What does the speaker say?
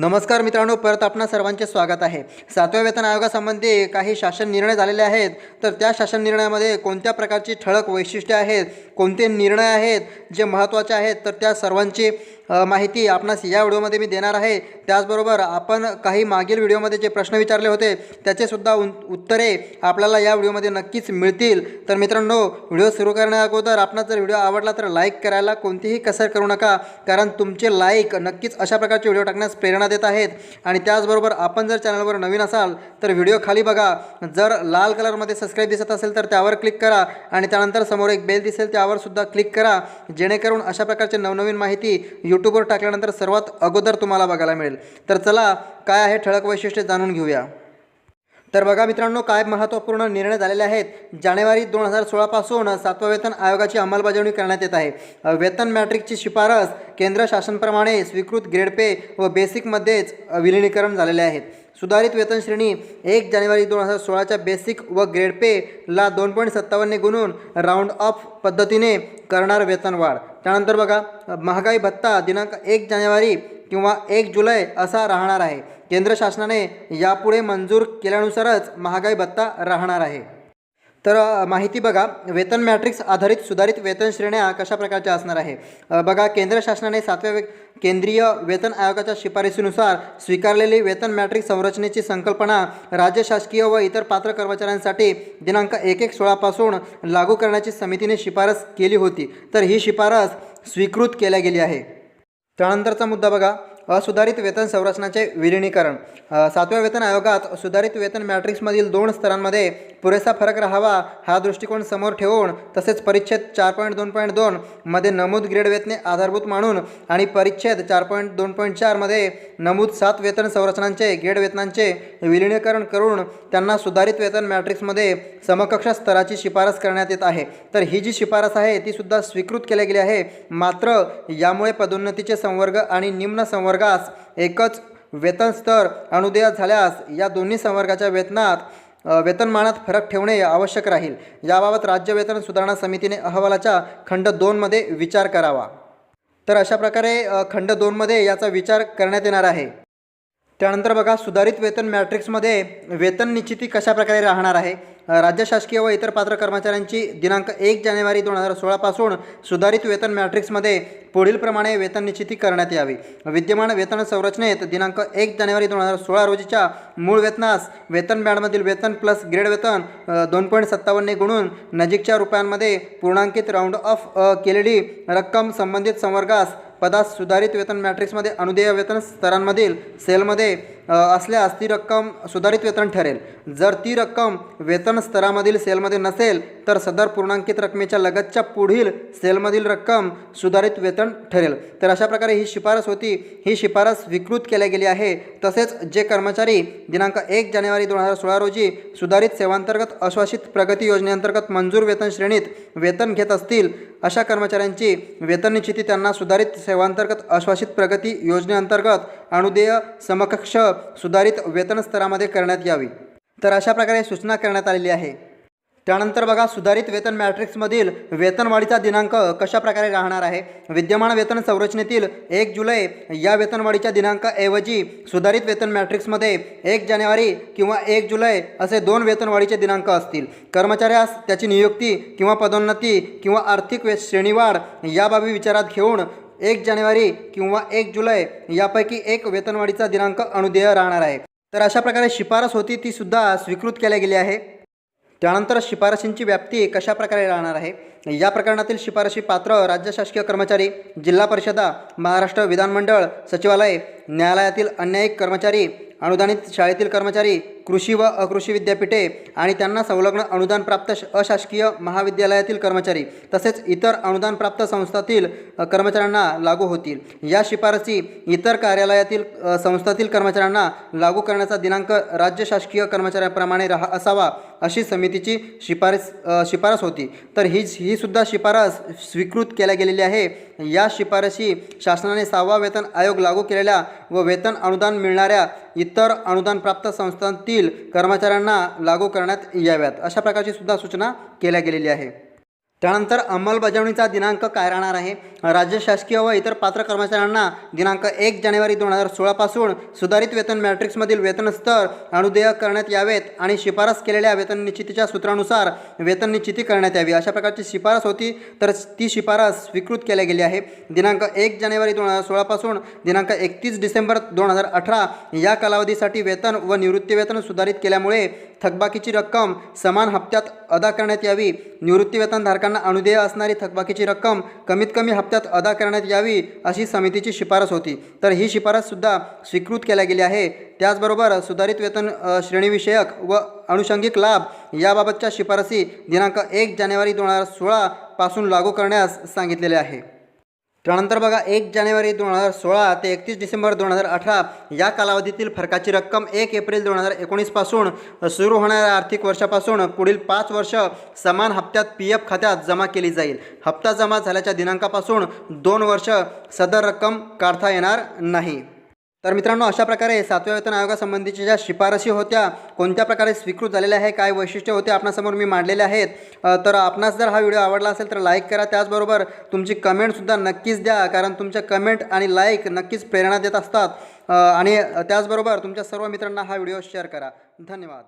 नमस्कार मित्रांनो परत आपणा सर्वांचे स्वागत आहे. सातव्या वेतन आयोगासंबंधी काही शासन निर्णय झालेले आहेत. तर त्या शासन निर्णयामध्ये कोणत्या प्रकारची ठळक वैशिष्ट्ये आहेत कोणते निर्णय आहेत जे महत्त्वाचे आहेत तर त्या सर्वांची माहिती आपणास या व्हिडिओमध्ये मी देणार आहे. त्याचबरोबर आपण काही मागील व्हिडिओमध्ये जे प्रश्न विचारले होते त्याचेसुद्धा उन उत्तरे आपल्याला या व्हिडिओमध्ये नक्कीच मिळतील. तर मित्रांनो व्हिडिओ सुरू करण्या अगोदर आपणास जर व्हिडिओ आवडला तर लाईक करायला कोणतीही कसर करू नका कारण तुमचे लाईक नक्कीच अशा प्रकारचे व्हिडिओ टाकण्यास प्रेरणा देत आहेत. आणि त्याचबरोबर आपण जर चॅनलवर नवीन असाल तर व्हिडिओ खाली बघा. जर लाल कलरमध्ये सबस्क्राईब दिसत असेल तर त्यावर क्लिक करा. आणि त्यानंतर समोर एक बेल दिसेल त्यावर सुद्धा क्लिक करा. जेणेकरून अशा प्रकारचे नवनवीन माहिती यूट्यूबवर टाकल्यानंतर सर्वात अगोदर तुम्हाला बघायला मिळेल. तर चला काय आहे ठळक वैशिष्ट्ये जाणून घेऊया. तर बघा मित्रांनो काय महत्त्वपूर्ण निर्णय झालेले आहेत? जानेवारी दोन हजार सोळापासून सातवा वेतन आयोगाची अंमलबजावणी करण्यात येत आहे. वेतन मॅट्रिकची शिफारस केंद्र शासनप्रमाणे स्वीकृत ग्रेड पे व बेसिकमध्येच विलिनीकरण झालेले आहेत. सुधारित वेतन श्रेणी एक जानेवारी दोन हजार सोळाच्या बेसिक व ग्रेड पेला दोन पॉईंट सत्तावन्न गुणून राऊंड ऑफ पद्धतीने करणार वेतनवाढ त्यानंतर बघा महागाई भत्ता दिनांक एक जानेवारी किंवा एक जुलै असा राहणार आहे. केंद्र शासनाने यापुढे मंजूर केल्यानुसारच महागाई भत्ता राहणार आहे. तर माहिती बघा वेतन मॅट्रिक्स आधारित सुधारित वेतन श्रेण्या कशा प्रकारच्या असणार आहे? बघा केंद्र शासनाने सातव्या वे केंद्रीय वेतन आयोगाच्या शिफारसीनुसार स्वीकारलेली वेतन मॅट्रिक्स संरचनेची संकल्पना राज्य शासकीय व इतर पात्र कर्मचाऱ्यांसाठी दिनांक एक एक सोळापासून लागू करण्याची समितीने शिफारस केली होती. तर ही शिफारस स्वीकृत केल्या गेली आहे. त्यानंतरचा मुद्दा बघा. असुधारित वेतन संरचनाचे विलिनीकरण. सातव्या वेतन आयोगात सुधारित वेतन मॅट्रिक्समधील दोन स्तरांमध्ये पुरेसा फरक राहावा हा दृष्टिकोन समोर ठेवून तसेच परिच्छेद चार पॉईंट दोन पॉईंट दोन मध्ये नमूद ग्रेड वेतने आधारभूत मानून आणि परिच्छेद चार पॉईंट दोन पॉईंट चारमध्ये नमूद सात वेतन संरचनांचे ग्रेड वेतनांचे विलिनीकरण करून त्यांना सुधारित वेतन मॅट्रिक्समध्ये समकक्ष स्तराची शिफारस करण्यात येत आहे. तर ही जी शिफारस आहे ती सुद्धा स्वीकृत केली गेली आहे. मात्र यामुळे पदोन्नतीचे संवर्ग आणि निम्न संवर्ग संवर्गास एकच वेतन स्तर अनुदेय झाल्यास या दोन्ही संवर्गाच्या वेतनात वेतनमानात फरक ठेवणे आवश्यक राहील. याबाबत राज्य वेतन सुधारणा समितीने अहवालाच्या खंड दोनमध्ये विचार करावा. तर अशा प्रकारे खंड दोनमध्ये याचा विचार करण्यात येणार आहे. त्यानंतर बघा सुधारित वेतन मॅट्रिक्समध्ये वेतन निश्चिती कशाप्रकारे राहणार आहे? राज्य शासकीय व इतर पात्र कर्मचाऱ्यांची दिनांक एक जानेवारी दोन हजार सोळापासून सुधारित वेतन मॅट्रिक्समध्ये पुढीलप्रमाणे वेतन निश्चिती करण्यात यावी. विद्यमान वेतन संरचनेत दिनांक एक जानेवारी दोन हजार सोळा रोजीच्या मूळ वेतनास वेतन बँडमधील वेतन प्लस ग्रेड वेतन दोन पॉईंट सत्तावन्न गुणून नजीकच्या रुपयांमध्ये पूर्णांकित राऊंड ऑफ केलेली रक्कम संबंधित संवर्गास पदास सुधारित वेतन मॅट्रिक्समध्ये अनुदेय वेतन स्तरांमधील सेलमध्ये असल्यास ती रक्कम सुधारित वेतन ठरेल. जर ती रक्कम वेतन स्तरामधील सेलमध्ये नसेल तर सदर पूर्णांकित रकमेच्या लगतच्या पुढील सेलमधील रक्कम सुधारित वेतन ठरेल. तर अशा प्रकारे ही शिफारस होती. ही शिफारस विकृत केल्या गेली आहे. तसेच जे कर्मचारी दिनांक एक जानेवारी दोन हजार सोळा रोजी सुधारित सेवांतर्गत अश्वासित प्रगती योजनेअंतर्गत मंजूर वेतन श्रेणीत वेतन घेत असतील अशा कर्मचाऱ्यांची वेतन निश्चिती त्यांना सुधारित सेवांतर्गत आश्वासित प्रगती योजनेअंतर्गत अनुदेय समकक्ष सुधारित वेतन स्तरामध्ये करण्यात यावी. तर अशा प्रकारे सूचना करण्यात आलेली आहे. त्यानंतर बघा सुधारित वेतन मॅट्रिक्समधील वेतनवाढीचा दिनांक कशा प्रकारे राहणार आहे? विद्यमान वेतन संरचनेतील एक जुलै या वेतनवाढीच्या दिनांकाऐवजी सुधारित वेतन मॅट्रिक्समध्ये एक जानेवारी किंवा एक जुलै असे दोन वेतनवाढीचे दिनांक असतील. कर्मचाऱ्यास त्याची नियुक्ती किंवा पदोन्नती किंवा आर्थिक वे श्रेणीवाढ या बाबी विचारात घेऊन एक जानेवारी किंवा एक जुलै यापैकी एक वेतनवाढीचा दिनांक अनुदेय राहणार आहे. तर अशा प्रकारे शिफारस होती ती सुद्धा स्वीकृत केल्या गेली आहे. त्यानंतर शिफारशींची व्याप्ती कशा प्रकारे राहणार आहे? या प्रकरणातील शिफारशी पात्र राज्य शासकीय कर्मचारी जिल्हा परिषदा महाराष्ट्र विधानमंडळ सचिवालय न्यायालयातील अन्यायिक कर्मचारी अनुदानित शाळेतील कर्मचारी कृषी व अकृषी विद्यापीठे आणि त्यांना संलग्न अनुदानप्राप्त श- अशासकीय महाविद्यालयातील कर्मचारी तसेच इतर अनुदानप्राप्त संस्थातील कर्मचाऱ्यांना लागू होतील. या शिफारसी इतर कार्यालयातील संस्थातील कर्मचाऱ्यांना लागू करण्याचा दिनांक राज्य शासकीय कर्मचाऱ्याप्रमाणे राहा असावा अशी समितीची शिफारस शिफारस होती. तर ही ही सुद्धा शिफारस स्वीकृत केल्या गेलेली आहे. या शिफारशी शासनाने सहावा वेतन आयोग लागू केलेल्या व वेतन अनुदान मिळणाऱ्या इतर अनुदानप्राप्त संस्थांतील कर्मचाऱ्यांना लागू करण्यात याव्यात अशा प्रकारची सुद्धा सूचना केल्या गेलेली आहे. त्यानंतर अंमलबजावणीचा दिनांक काय राहणार आहे? राज्य शासकीय व इतर पात्र कर्मचाऱ्यांना दिनांक एक जानेवारी दोन हजार सोळापासून सुधारित वेतन मॅट्रिक्समधील वेतन स्तर अनुदेय करण्यात यावेत आणि शिफारस केलेल्या वेतन निश्चितीच्या सूत्रानुसार वेतन निश्चिती करण्यात यावी. अशा प्रकारची शिफारस होती तर ती शिफारस स्वीकृत केल्या गेली आहे. दिनांक एक जानेवारी दोन हजार सोळापासून दिनांक एकतीस डिसेंबर दोन हजार अठरा या कालावधीसाठी वेतन व निवृत्तीवेतन सुधारित केल्यामुळे थकबाकीची रक्कम समान हप्त्यात अदा करण्यात यावी. निवृत्तीवेतनधारकांना अनुदेय असणारी थकबाकीची रक्कम कमीत कमी हप्त्यात अदा करण्यात यावी अशी समितीची शिफारस होती. तर ही शिफारससुद्धा स्वीकृत केल्या गेली आहे. त्याचबरोबर सुधारित वेतन श्रेणीविषयक व अनुषंगिक लाभ याबाबतच्या शिफारसी दिनांक एक जानेवारी दोन हजार सोळापासून लागू करण्यास सांगितलेले आहे. त्यानंतर बघा एक जानेवारी दोन हजार सोळा ते एकतीस डिसेंबर दोन हजार अठरा या कालावधीतील फरकाची रक्कम एक एप्रिल दोन हजार एकोणीसपासून सुरू होणाऱ्या आर्थिक वर्षापासून पुढील पाच वर्ष समान हप्त्यात पी एफ खात्यात जमा केली जाईल. हप्ता जमा झाल्याच्या दिनांकापासून दोन वर्ष सदर रक्कम काढता येणार नाही. तर मित्रांनो अशा प्रकारे सातव्या वेतन आयोगासंबंधीच्या ज्या शिफारशी होत्या कोणत्या प्रकारे स्वीकृत झालेल्या आहे काय वैशिष्ट्य होते आपणासमोर मी मांडलेले आहेत तर आपणास जर हा व्हिडिओ आवडला असेल तर लाईक करा. त्याचबरोबर तुमची कमेंटसुद्धा नक्कीच द्या कारण तुमच्या कमेंट आणि लाईक नक्कीच प्रेरणा देत असतात. आणि त्याचबरोबर तुमच्या सर्व मित्रांना हा व्हिडिओ शेअर करा. धन्यवाद.